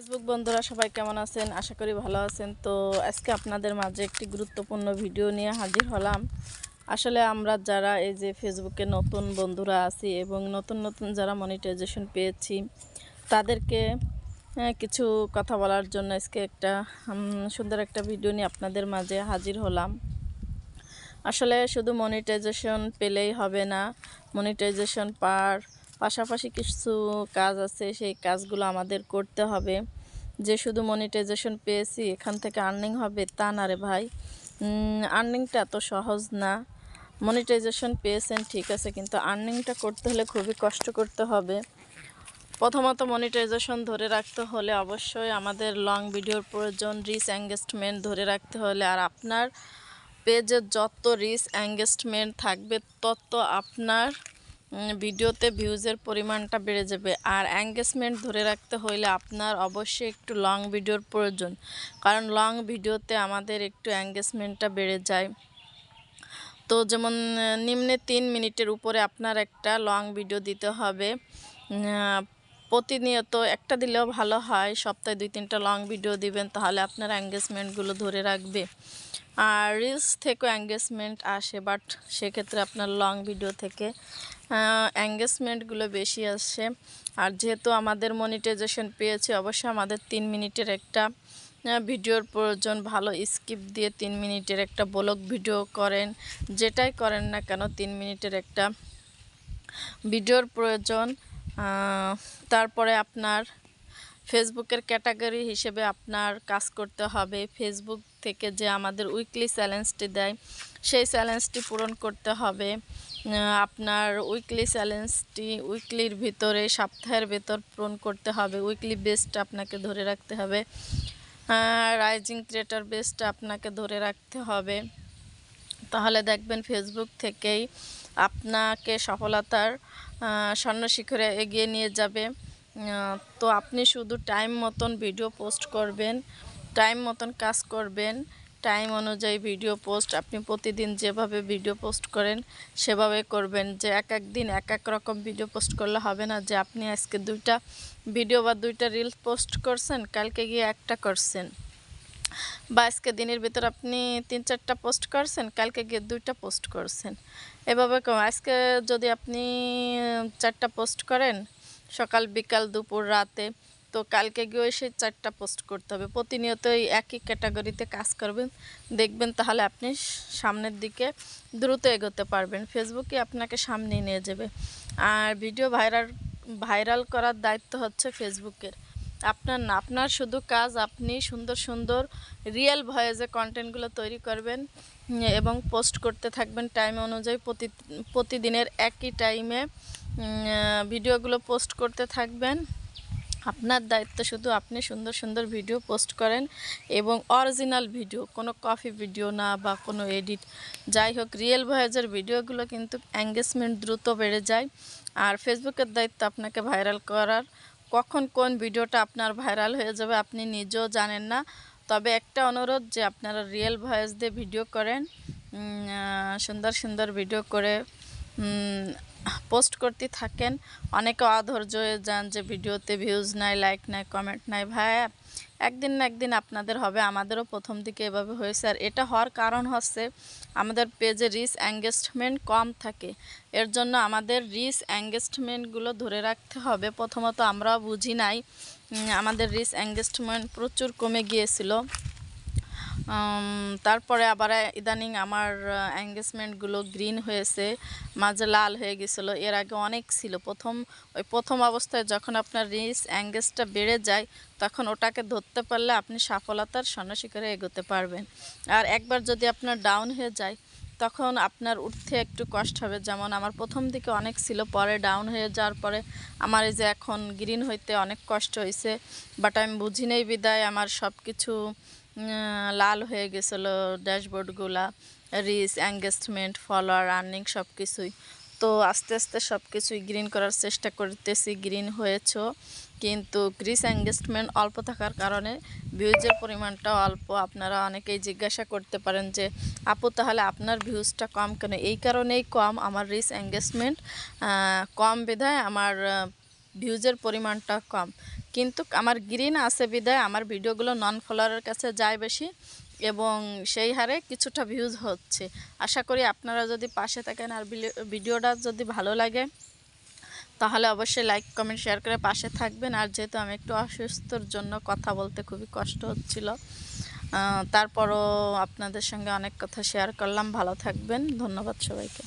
Facebook বন্ধুরা সবাই কেমন আছেন? আশা করি ভালো আছেন। তো আজকে আপনাদের মাঝে একটি গুরুত্বপূর্ণ ভিডিও নিয়ে হাজির হলাম। আসলে আমরা যারা এই যে ফেসবুকে নতুন বন্ধুরা আছি এবং নতুন নতুন যারা মনিটাইজেশন পেয়েছি, তাদেরকে কিছু কথা বলার জন্য আজকে একটা সুন্দর একটা ভিডিও নিয়ে আপনাদের মাঝে হাজির হলাম। আসলে শুধু মনিটাইজেশন পেলেই হবে না মনিটাইজেশন পার পাশাপাশি কিছু কাজ আছে, সেই কাজগুলো আমাদের করতে হবে। যে শুধু মনিটাইজেশন পেয়েছি, এখান থেকে আর্নিং হবে, তা না রে ভাই। আর্নিংটা এত সহজ না। মনিটাইজেশন পেয়েছেন, ঠিক আছে, কিন্তু আর্নিংটা করতে হলে খুবই কষ্ট করতে হবে। প্রথমত মনিটাইজেশন ধরে রাখতে হলে অবশ্যই আমাদের লং ভিডিওর প্রয়োজন রিচ এঙ্গেজমেন্ট ধরে রাখতে হলে। আর আপনার পেজে যত রিচ এঙ্গেজমেন্ট থাকবে, তত আপনার ভিডিওতে ভিউজের পরিমাণটা বেড়ে যাবে। আর অ্যাঙ্গেজমেন্ট ধরে রাখতে হইলে আপনার অবশ্যই একটু লং ভিডিওর প্রয়োজন। কারণ লং ভিডিওতে আমাদের একটু অ্যাঙ্গেজমেন্টটা বেড়ে যায়। তো যেমন, নিম্নে তিন মিনিটের উপরে আপনার একটা লং ভিডিও দিতে হবে। প্রতিনিয়ত একটা দিলেও ভালো হয়, সপ্তাহে দুই তিনটা লং ভিডিও দিবেন, তাহলে আপনার এঙ্গেজমেন্টগুলো ধরে রাখবে। আর রিলস থেকেও এঙ্গেজমেন্ট আসে বাট সেক্ষেত্রে আপনার লং ভিডিও থেকে এঙ্গেজমেন্টগুলো বেশি আসে। আর যেহেতু আমাদের মনিটাইজেশন পেয়েছে, অবশ্যই আমাদের তিন মিনিটের একটা ভিডিওর প্রয়োজন। ভালো স্কিপ দিয়ে তিন মিনিটের একটা ব্লগ ভিডিও করেন, যেটাই করেন না কেন, তিন মিনিটের একটা ভিডিওর প্রয়োজন। তারপরে আপনার ফেসবুকের ক্যাটাগরি হিসেবে আপনার কাজ করতে হবে। ফেসবুক থেকে যে আমাদের উইকলি চ্যালেঞ্জটি দেয়, সেই চ্যালেঞ্জটি পূরণ করতে হবে। আপনার উইকলি চ্যালেঞ্জটি উইকলির ভিতরে, সপ্তাহের ভেতর পূরণ করতে হবে। উইকলি বেসটা আপনাকে ধরে রাখতে হবে। রাইজিং ক্রিয়েটার বেসটা আপনাকে ধরে রাখতে হবে। তাহলে দেখবেন ফেসবুক থেকেই আপনাকে সফলতার স্বর্ণ শিখরে এগিয়ে নিয়ে যাবে। তো আপনি শুধু টাইম মতন ভিডিও পোস্ট করবেন, টাইম মতন কাজ করবেন, টাইম অনুযায়ী ভিডিও পোস্ট, আপনি প্রতিদিন যেভাবে ভিডিও পোস্ট করেন, সেভাবে করবেন যে এক এক দিন এক এক রকম ভিডিও পোস্ট করলে হবে না যে আপনি আজকে দুইটা ভিডিও বা দুইটা রিলস পোস্ট করছেন, কালকে গিয়ে একটা করছেন। বা আজকে দিনের ভিতর আপনি তিন চারটা পোস্ট করছেন, কালকে গিয়ে দুইটা পোস্ট করছেন। এভাবে আজকে যদি আপনি চারটা পোস্ট করেন, সকাল, বিকাল, দুপুর, রাতে, তো কালকে গিয়ে সেই চারটা পোস্ট করতে হবে। প্রতিনিয়ত এই একই ক্যাটাগরিতে কাজ করবেন, দেখবেন তাহলে আপনি সামনের দিকে দ্রুত এগোতে পারবেন। ফেসবুকে আপনাকে সামনে নিয়ে যাবে। আর ভিডিও ভাইরাল ভাইরাল করার দায়িত্ব হচ্ছে ফেসবুকের আপনার না, আপনার শুধু কাজ, আপনি সুন্দর সুন্দর রিয়েল ভয়েসে কন্টেন্টগুলো তৈরি করবেন এবং পোস্ট করতে থাকবেন টাইম অনুযায়ী প্রতি, প্রতিদিনের একই টাইমে ভিডিওগুলো পোস্ট করতে থাকবেন। আপনার দায়িত্ব শুধু আপনি সুন্দর সুন্দর ভিডিও পোস্ট করেন এবং অরিজিনাল ভিডিও কোনো কফি ভিডিও না বা কোনো এডিট যাই হোক রিয়েল ভয়েজের ভিডিওগুলো কিন্তু এঙ্গেজমেন্ট দ্রুত বেড়ে যায়। আর ফেসবুকের দায়িত্ব আপনাকে ভাইরাল করার। কখন কোন ভিডিওটা আপনার ভাইরাল হয়ে যাবে আপনি নিজেও জানেন না। তবে একটা অনুরোধ যে আপনারা রিয়েল ভয়েস দিয়ে ভিডিও করেন সুন্দর সুন্দর ভিডিও করে পোস্ট করতে থাকেন। অনেকে অধৈর্য হয়ে যান যে ভিডিওতে ভিউজ নাই লাইক নাই কমেন্ট নাই। ভাইয়া একদিন না একদিন আপনাদের হবে, আমাদেরও প্রথম দিকে এভাবে হয়েছে। আর এটা হওয়ার কারণ হচ্ছে আমাদের পেজে রিস এঙ্গেজমেন্ট কম থাকে। এর জন্য আমাদের রিস এঙ্গেজমেন্টগুলো ধরে রাখতে হবে। প্রথমত আমরাও বুঝি নাই আমাদের রিচ এঙ্গেজমেন্ট প্রচুর কমে গিয়েছিল। তারপরে আবার ইদানিং আমার এঙ্গেজমেন্টগুলো গ্রিন হয়েছে, মাঝে লাল হয়ে গেছিল, এর আগে অনেক ছিল। প্রথম, ওই প্রথম অবস্থায় যখন আপনার রিচ অ্যাঙ্গেজটা বেড়ে যায়, তখন ওটাকে ধরতে পারলে আপনি সফলতার স্বর্ণশিখরে এগোতে পারবেন। আর একবার যদি আপনার ডাউন হয়ে যায়, তখন আপনার উঠতে একটু কষ্ট হবে। যেমন আমার প্রথম দিকে অনেক ছিল, পরে ডাউন হয়ে যাওয়ার পরে আমার এই যে এখন গ্রিন হইতে অনেক কষ্ট হয়েছে বাট আমি বুঝি নেই বিদায়, আমার সব কিছু লাল হয়ে গেছিল ড্যাশবোর্ডগুলা রিচ এঙ্গেজমেন্ট, ফলোয়ার আর্নিং সব কিছুই তো আস্তে আস্তে সব কিছুই গ্রিন করার চেষ্টা করতেছি, গ্রিন হয়েছেও কিন্তু রিচ এঙ্গেজমেন্ট অল্প থাকার কারণে ভিউজের পরিমাণটা অল্প। আপনারা অনেকেই জিজ্ঞাসা করতে পারেন যে, আপু, তাহলে আপনার ভিউজটা কম কেন? এই কারণেই কম আমার রিস এঙ্গেজমেন্ট। কম বিধায় আমার ভিউজের পরিমাণটা কম। কিন্তু আমার গ্রিন আছে বিদায়, আমার ভিডিওগুলো নন ফলোয়ারের কাছে যায় বেশি এবং সেই হারে কিছুটা ভিউজ হচ্ছে। আশা করি আপনারা যদি পাশে থাকেন আর ভিডিওটা যদি ভালো লাগে, তাহলে অবশ্যই লাইক কমেন্ট শেয়ার করে পাশে থাকবেন। আর যেহেতু আমি একটু অসুস্থর জন্য কথা বলতে খুবই কষ্ট হচ্ছিল তারপরও আপনাদের সঙ্গে অনেক কথা শেয়ার করলাম। ভালো থাকবেন। ধন্যবাদ সবাইকে।